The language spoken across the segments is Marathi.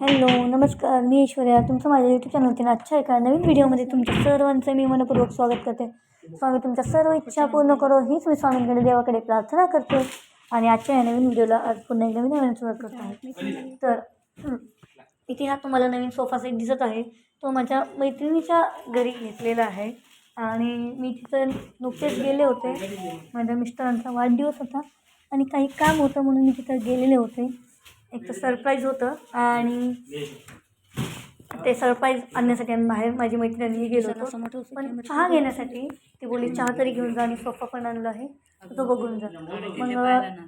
हॅलो नमस्कार मी ऐश्वर्या. तुमचं माझ्या यूट्यूब चॅनलवरती आजच्या एका नवीन व्हिडिओमध्ये तुमच्या सर्वांचं मी मनपूर्वक स्वागत करते. स्वामी तुमच्या सर्व इच्छा पूर्ण करो हीच मी स्वामींकडे देवाकडे प्रार्थना करते. आणि आजच्या या नवीन व्हिडिओला आज पुन्हा एकदा मी नवीन सुरुवात करत आहे. तर इथे हा तुम्हाला नवीन सोफा सेट दिसत आहे. तो माझ्या मैत्रिणीच्या घरी घेतलेला आहे. आणि मी तिथं नुकतेच गेले होते. माझ्या मिस्टरांचा वाढदिवस होता. आणि काही काम होतं म्हणून मी तिथं गेलेले होते. एक तर सरप्राईज होतं आणि ते सरप्राईज आणण्यासाठी आम्ही बाहेर माझी मैत्रिणी गेलो होतो. पण चहा घेण्यासाठी ती बोलली चहा तरी घेऊन जा आणि सोफा पण आणला आहे. तो बघून जा. मग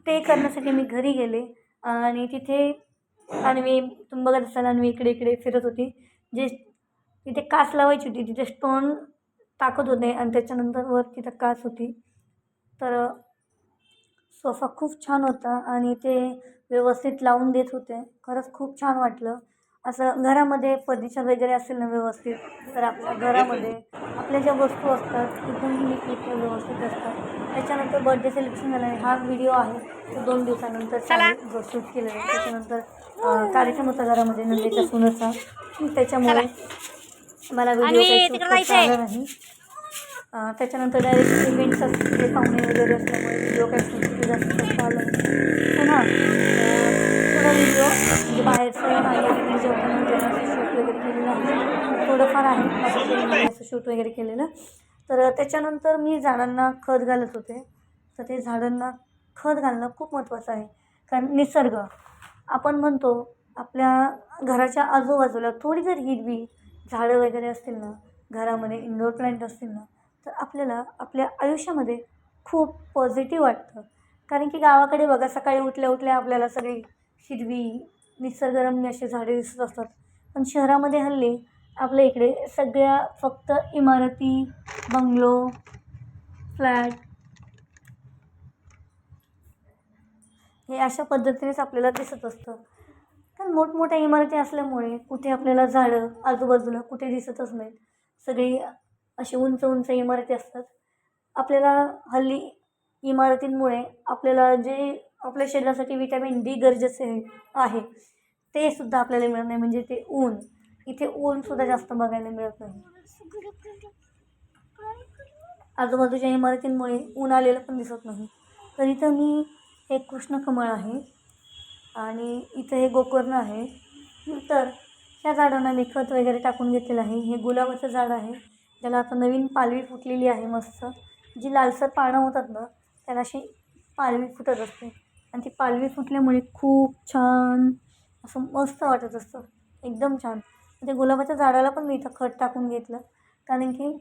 ते करण्यासाठी मी घरी गेले आणि तिथे आणि मी तुम्ही बघत असाल आणि मी इकडे इकडे फिरत होती. जे तिथे काच लावायची होती तिथे स्टोन टाकत होते आणि त्याच्यानंतर वर तिथं काच होती. तर सोफा खूप छान होता आणि ते व्यवस्थित लावून देत होते. खरंच खूप छान वाटलं. असं घरामध्ये फर्निचर वगैरे असेल ना व्यवस्थित तर आपल्या घरामध्ये आपल्या ज्या वस्तू असतात एकदम नीट व्यवस्थित असतात. त्याच्यानंतर बर्थडे सेलिब्रेशन झालं हा व्हिडिओ आहे तो दोन दिवसानंतर जो शूट केलेला आहे त्याच्यानंतर कार्यक्रम होता घरामध्ये नंदेच्या सुनचा. त्याच्यामुळे मला व्हिडिओ आला नाही. त्याच्यानंतर डायरेक्ट असते पाहुणे वगैरे असल्यामुळे व्हिडिओ काही जास्त आलं हो ना? पुन्हा थोडा व्हिडिओ म्हणजे बाहेरचं माझ्या तिकडे जेवताना शूट वगैरे केलेलं आहे. थोडंफार आहे माझं शूट वगैरे केलेलं. तर त्याच्यानंतर मी झाडांना खत घालत होते. तर ते झाडांना खत घालणं खूप महत्त्वाचं आहे. कारण निसर्ग आपण म्हणतो आपल्या घराच्या आजूबाजूला थोडी जर हिरवी झाडं वगैरे असतील ना घरामध्ये इंडोर प्लांट असतील ना तर आपल्याला आपल्या आयुष्यामध्ये खूप पॉझिटिव्ह वाटतं. कारण की गावाकडे बघा सकाळी उठल्या उठल्या आपल्याला सगळी हिरवी निसर्गरम्य अशी झाडे दिसत असतात. पण शहरामध्ये हल्ली आपल्या इकडे सगळ्या फक्त इमारती बंगलो फ्लॅट हे अशा पद्धतीनेच आपल्याला दिसत असतं. कारण मोठमोठ्या इमारती असल्यामुळे कुठे आपल्याला झाडं आजूबाजूला कुठे दिसतच नाहीत. सगळी अशी उंच उंच इमारती असतात. आपल्याला हल्ली इमारतींमुळे आपल्याला जे आपल्या शरीरासाठी विटॅमिन डी गरजेचे आहे ते सुद्धा आपल्याला मिळत नाही. म्हणजे ते ऊन. इथे ऊनसुद्धा जास्त बघायला मिळत नाही. आजूबाजूच्या इमारतींमुळे ऊन आलेलं पण दिसत नाही. तर इथं मी एक कृष्णकमळ आहे आणि इथं हे गोकर्ण आहे. तर ह्या झाडांना मी खत वगैरे टाकून घेतलेलं आहे. हे गुलाबाचं झाड आहे. त्याला आता नवीन पालवी फुटलेली आहे मस्त. जी लालसर पानं होतात ना त्याला अशी पालवी फुटत असते. आणि ती पालवी फुटल्यामुळे खूप छान असं मस्त वाटत असतं. एकदम छान. ते गुलाबाच्या झाडाला पण मी इथं खत टाकून घेतलं. कारण की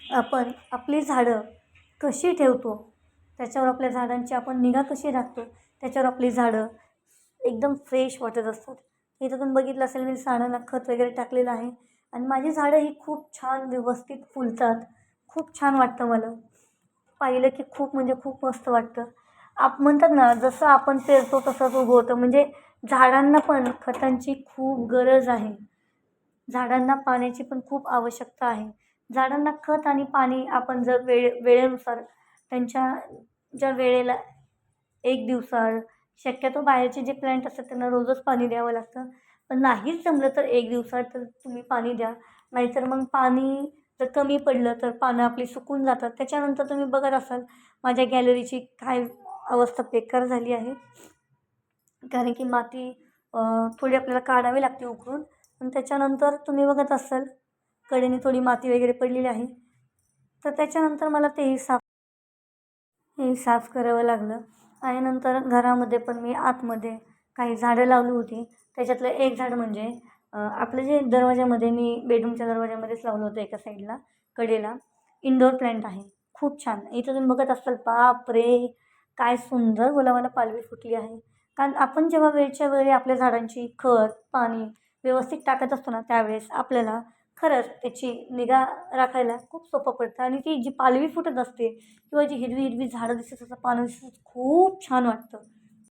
आपण आपली झाडं कशी ठेवतो त्याच्यावर आपल्या झाडांची आपण निगा कशी राखतो त्याच्यावर आपली झाडं एकदम फ्रेश वाटत असतात. इथं तुम्ही बघितलं असेल मी झाडांना खत वगैरे टाकलेलं आहे. आणि माझी झाडं ही खूप छान व्यवस्थित फुलतात. खूप छान वाटतं मला. पाहिलं की खूप म्हणजे खूप मस्त वाटतं. आप म्हणतात ना जसं आपण पेरतो तसंच उगवतं. म्हणजे झाडांना पण खतांची खूप गरज आहे. झाडांना पाण्याची पण खूप आवश्यकता आहे. झाडांना खत आणि पाणी आपण जर वेळे वेळेनुसार त्यांच्या ज्या वेळेला एक दिवसाआड शक्यतो बाहेरचे जे प्लॅन्ट असतात त्यांना रोजच पाणी द्यावं लागतं. पण नाहीच जमलं तर एक दिवसाआड तर तुम्ही पाणी द्या. नाहीतर मग पाणी जर कमी पडलं तर पानं आपली सुकून जातात. त्याच्यानंतर तुम्ही बघत असाल माझ्या गॅलरीची काय अवस्था बेकार झाली आहे. कारण की माती थोडी आपल्याला काढावी लागते उकळून. पण त्याच्यानंतर तुम्ही बघत असाल कडेने थोडी माती वगैरे पडलेली आहे. तर त्याच्यानंतर मला तेही साफ हे साफ करावं लागलं. आणि नंतर घरामध्ये पण मी आतमध्ये काही झाडं लावली होती. त्याच्यातलं एक झाड म्हणजे आपलं जे दरवाजामध्ये मी बेडरूमच्या दरवाजामध्येच लावलं होतं एका साईडला कडेला. इंडोर प्लॅन्ट आहे. खूप छान. इथं तुम्ही बघत असाल बाप रे काय सुंदर गुलाबाला पालवी फुटली आहे. कारण आपण जेव्हा वेळच्या वेळी आपल्या झाडांची खत पाणी व्यवस्थित टाकत असतो ना त्यावेळेस आपल्याला खरंच त्याची निगा राखायला खूप सोपं पडतं. आणि ती जी पालवी फुटत असते किंवा जी हिरवी हिरवी झाडं दिसत असतात पानं दिसत खूप छान वाटतं.